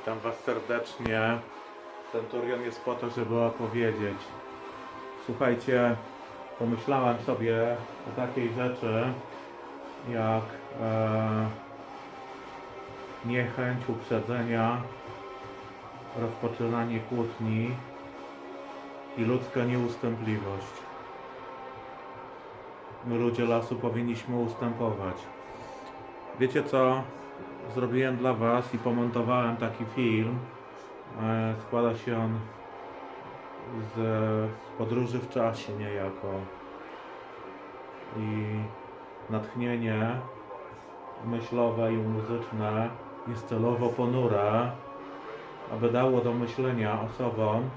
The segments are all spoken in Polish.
Witam Was serdecznie. Centurion jest po to, żeby opowiedzieć. Słuchajcie, pomyślałem sobie o takiej rzeczy, jak e, niechęć, uprzedzenia, rozpoczynanie kłótni i ludzka nieustępliwość. My ludzie lasu powinniśmy ustępować. Wiecie co? Zrobiłem dla Was i pomontowałem taki film. E, Składa się on z podróży w czasie niejako. I natchnienie myślowe i muzyczne jest celowo ponure, aby dało do myślenia osobom,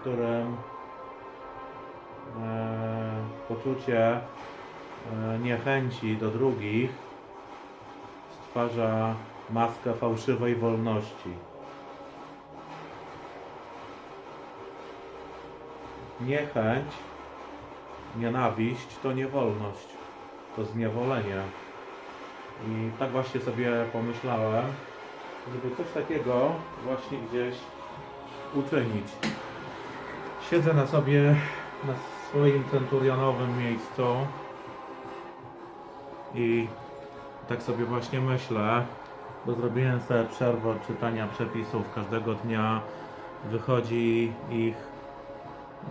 którym e, poczucie e, niechęci do drugich stwarza maskę fałszywej wolności. Niechęć, nienawiść to niewolność, to zniewolenie. I tak właśnie sobie pomyślałem, żeby coś takiego właśnie gdzieś uczynić. Siedzę na sobie na swoim centurionowym miejscu i tak sobie właśnie myślę, bo zrobiłem sobie przerwę od czytania przepisów każdego dnia. Wychodzi ich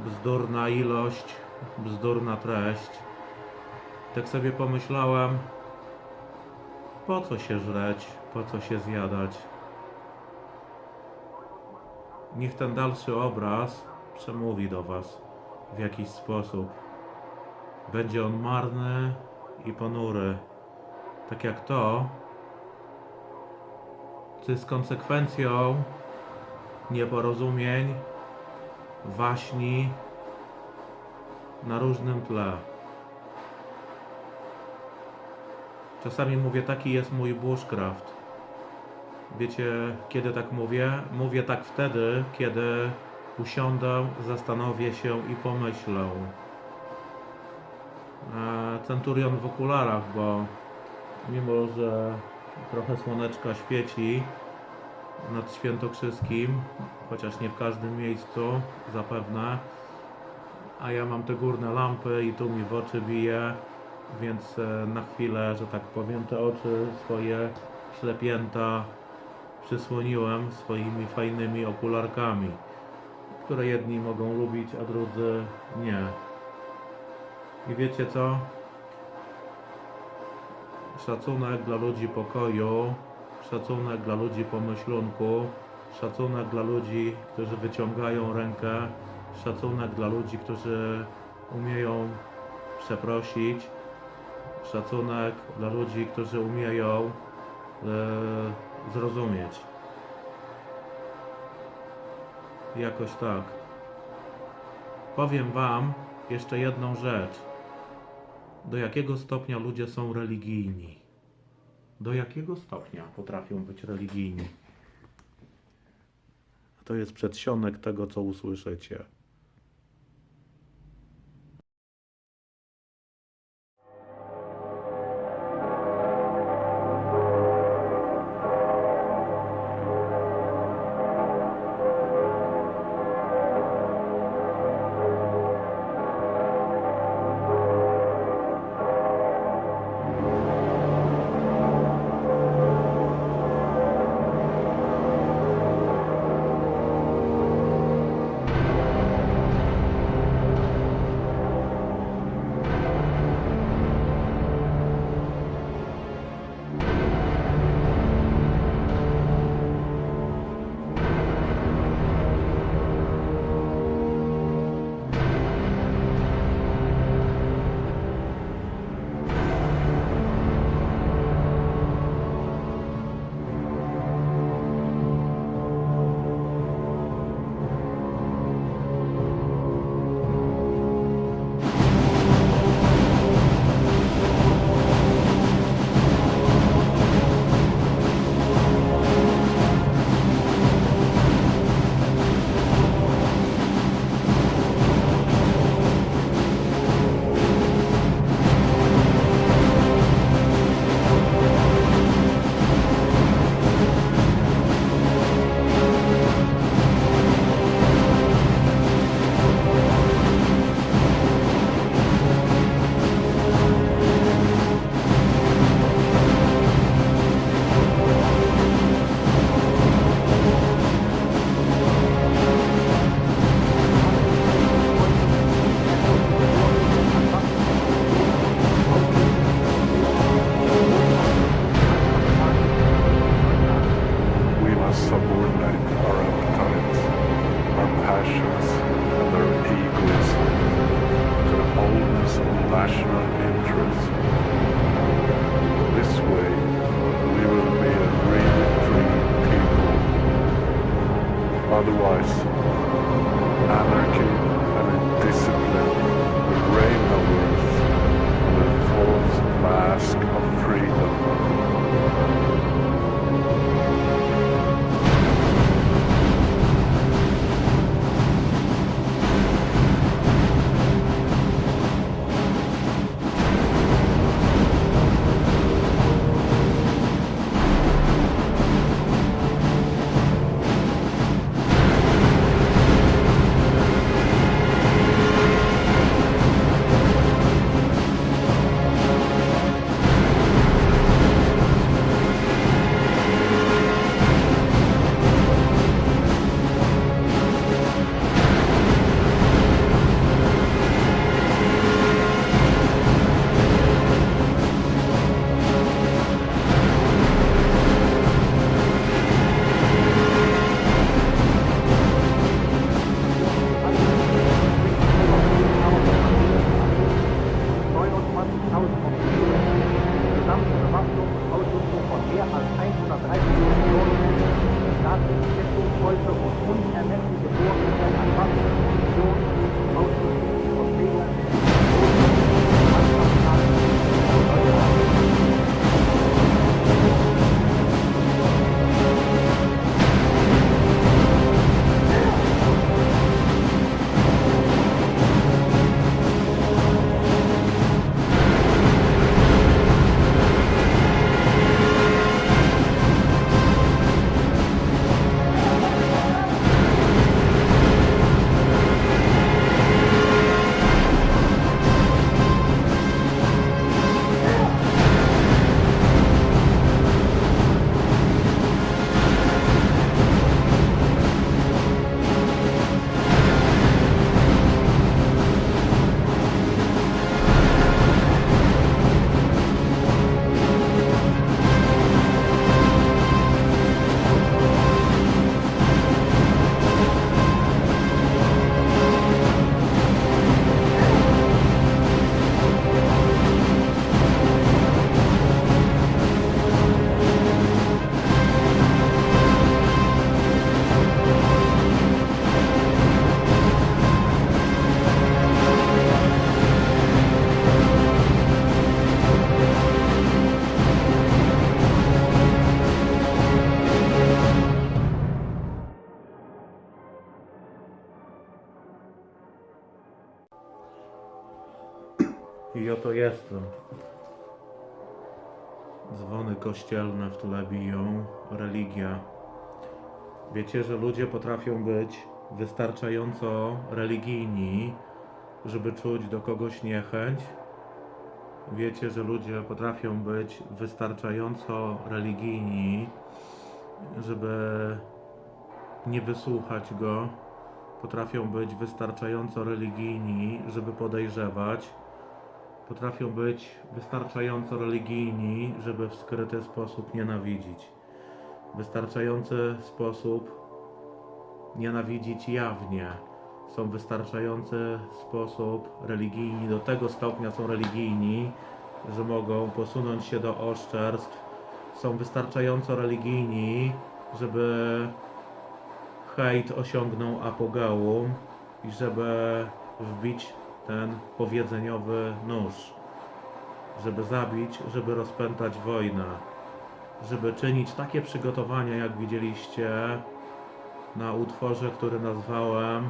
bzdurna ilość, bzdurna treść. Tak sobie pomyślałem, po co się żreć, po co się zjadać. Niech ten dalszy obraz przemówi do Was w jakiś sposób. Będzie on marny i ponury tak jak to, co jest konsekwencją nieporozumień, waśni na różnym tle. Czasami mówię, taki jest mój bushcraft. Wiecie, kiedy tak mówię? Mówię tak wtedy, kiedy usiądę, zastanowię się i pomyślę. E, Centurion w okularach, bo mimo że trochę słoneczka świeci nad Świętokrzyskim, chociaż nie w każdym miejscu zapewne, a ja mam te górne lampy i tu mi w oczy bije, więc e, na chwilę, że tak powiem, te oczy swoje ślepięta przysłoniłem swoimi fajnymi okularkami, które jedni mogą lubić, a drudzy nie. I wiecie co? Szacunek dla ludzi pokoju, szacunek dla ludzi pomyślunku, szacunek dla ludzi, którzy wyciągają rękę, szacunek dla ludzi, którzy umieją przeprosić, szacunek dla ludzi, którzy umieją e, zrozumieć. Jakoś tak. Powiem Wam jeszcze jedną rzecz do jakiego stopnia ludzie są religijni. Do jakiego stopnia potrafią być religijni. To jest przedsionek tego, co usłyszycie. Jestem. Dzwony kościelne w tle biją, religia. Wiecie, że ludzie potrafią być wystarczająco religijni, żeby czuć do kogoś niechęć? Wiecie, że ludzie potrafią być wystarczająco religijni, żeby nie wysłuchać go? Potrafią być wystarczająco religijni, żeby podejrzewać? Potrafią być wystarczająco religijni, żeby w skryty sposób nienawidzić. Wystarczający sposób nienawidzić jawnie. Są wystarczający sposób religijni, do tego stopnia są religijni, że mogą posunąć się do oszczerstw. Są wystarczająco religijni, żeby hejt osiągnął apogeum i żeby wbić ten powiedzeniowy nóż, żeby zabić, żeby rozpętać wojnę, żeby czynić takie przygotowania, jak widzieliście na utworze, który nazwałem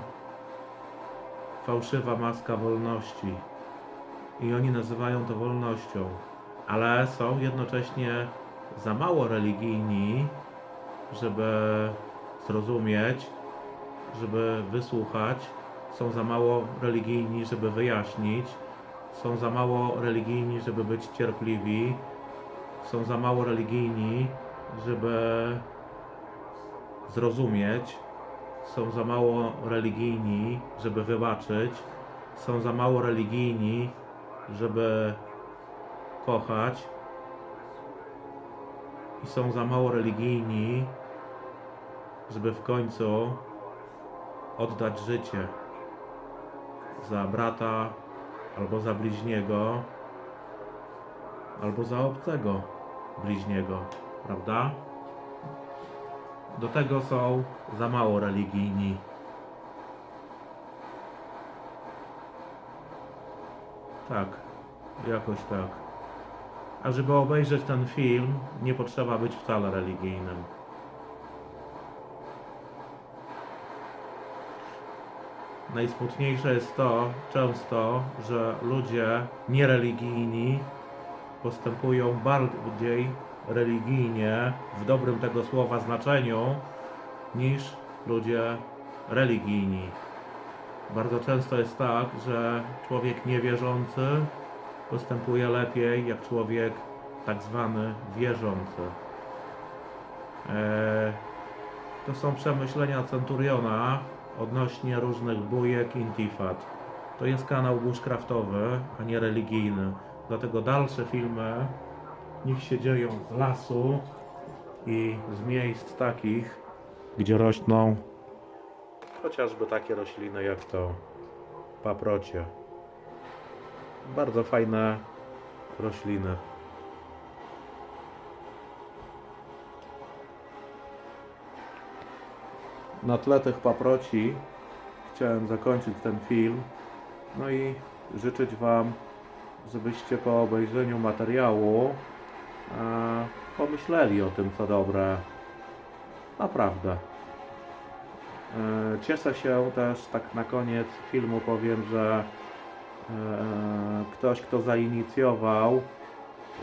Fałszywa maska wolności. I oni nazywają to wolnością, ale są jednocześnie za mało religijni, żeby zrozumieć, żeby wysłuchać, są za mało religijni, żeby wyjaśnić, są za mało religijni, żeby być cierpliwi, są za mało religijni, żeby zrozumieć, są za mało religijni, żeby wybaczyć, są za mało religijni, żeby kochać. I są za mało religijni, żeby w końcu oddać życie za brata, albo za bliźniego, albo za obcego bliźniego, prawda? Do tego są za mało religijni. Tak, jakoś tak. A żeby obejrzeć ten film, nie potrzeba być wcale religijnym. Najsmutniejsze jest to często, że ludzie niereligijni postępują bardziej religijnie, w dobrym tego słowa znaczeniu, niż ludzie religijni. Bardzo często jest tak, że człowiek niewierzący postępuje lepiej jak człowiek tak zwany wierzący. Eee, to są przemyślenia Centuriona odnośnie różnych bujek intifad. To jest kanał bushcraftowy, a nie religijny. Dlatego dalsze filmy niech się dzieją z lasu i z miejsc takich, gdzie rośną chociażby takie rośliny jak to paprocie. Bardzo fajne rośliny. Na tle tych paproci chciałem zakończyć ten film. No i życzyć Wam, żebyście po obejrzeniu materiału e, pomyśleli o tym, co dobre. Naprawdę. E, Cieszę się też, tak na koniec filmu powiem, że e, ktoś, kto zainicjował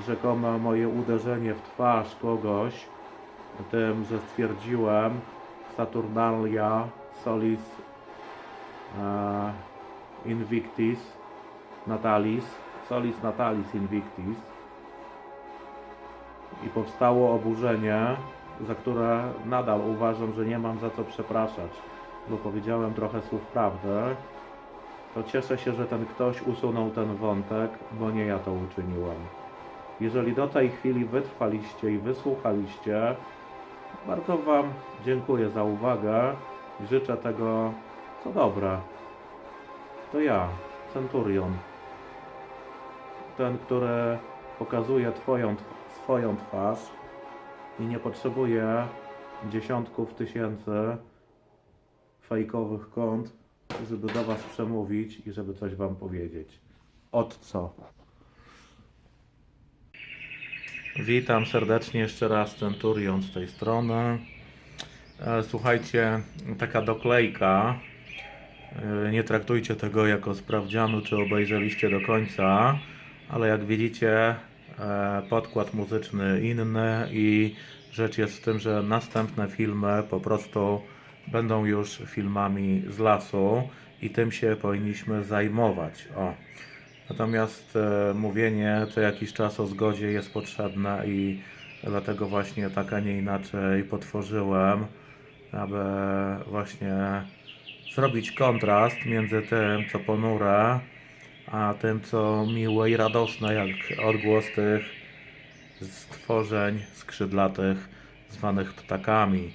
rzekome moje uderzenie w twarz kogoś, tym, że stwierdziłem Saturnalia Solis e, Invictis Natalis Solis Natalis Invictis i powstało oburzenie, za które nadal uważam, że nie mam za co przepraszać, bo powiedziałem trochę słów prawdy, to cieszę się, że ten ktoś usunął ten wątek, bo nie ja to uczyniłem. Jeżeli do tej chwili wytrwaliście i wysłuchaliście, bardzo Wam dziękuję za uwagę i życzę tego, co dobre. To ja, Centurion. Ten, który pokazuje twoją, swoją twarz i nie potrzebuje dziesiątków tysięcy fejkowych kont, żeby do Was przemówić i żeby coś Wam powiedzieć. Od co? Witam serdecznie jeszcze raz, Centurion z tej strony. E, Słuchajcie, taka doklejka. E, Nie traktujcie tego jako sprawdzianu, czy obejrzeliście do końca, ale jak widzicie, e, podkład muzyczny inny i rzecz jest w tym, że następne filmy po prostu będą już filmami z lasu i tym się powinniśmy zajmować. O. Natomiast e, mówienie co jakiś czas o zgodzie jest potrzebne i dlatego właśnie tak, a nie inaczej potworzyłem, aby właśnie zrobić kontrast między tym, co ponure, a tym, co miłe i radosne, jak odgłos tych stworzeń skrzydlatych zwanych ptakami.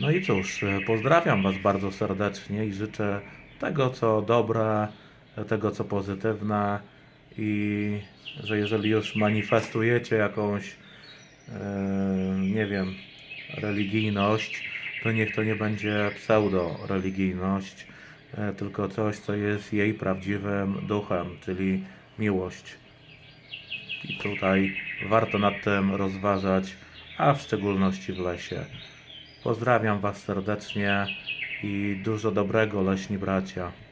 No i cóż, pozdrawiam Was bardzo serdecznie i życzę tego, co dobre, tego, co pozytywne i że jeżeli już manifestujecie jakąś, e, nie wiem, religijność, to niech to nie będzie pseudo-religijność, e, tylko coś, co jest jej prawdziwym duchem, czyli miłość. I tutaj warto nad tym rozważać, a w szczególności w lesie. Pozdrawiam Was serdecznie i dużo dobrego, leśni bracia.